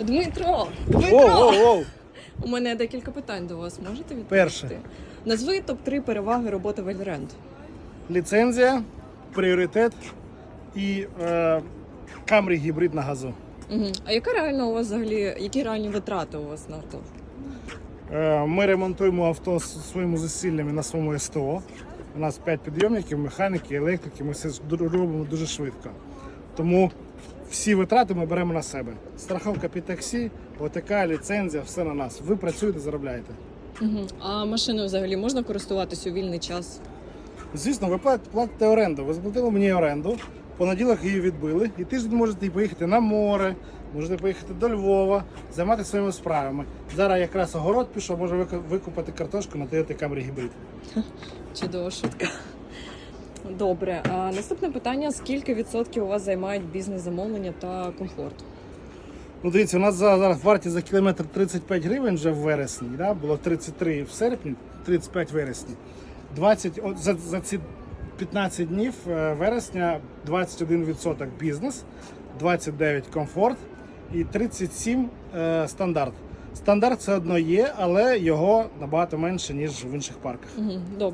Дмитро, Дмитро! воу, воу. У мене декілька питань до вас. Можете відповісти? Перше. Назви топ-3 переваги роботи Valorant. Ліцензія, пріоритет і е, Camry гібрид на газу. Угу. А яка реальна у вас взагалі, які реальні витрати у вас на авто? Е, Ми ремонтуємо авто з своїми зусиллями на своєму СТО. У нас 5 підйомників, механіки, електрики. Ми все робимо дуже швидко. Тому всі витрати ми беремо на себе. Страховка під таксі, ОТК, ліцензія, все на нас. Ви працюєте, заробляєте. Угу. А машиною взагалі можна користуватися у вільний час? Звісно, ви платите оренду. Ви заплатили мені оренду. Понеділок її відбили, і тиждень можете поїхати на море, можете поїхати до Львова, займатися своїми справами. Зараз якраз огород пішов, може вику- викупити картошку на Toyota Camry гібрид. Чудова шутка. Добре. А наступне питання: скільки відсотків у вас займають бізнес-замовлення та комфорт? Ну, дивіться, у нас зараз вартість за кілометр 35 гривень вже в вересні, да? було 33 в серпні, 35 в вересні. 20, от за, за ці 15 днів е, вересня 21% бізнес, 29 комфорт і 37 е, стандарт. Стандарт все одно є, але його набагато менше, ніж в інших парках. Угу. Добре.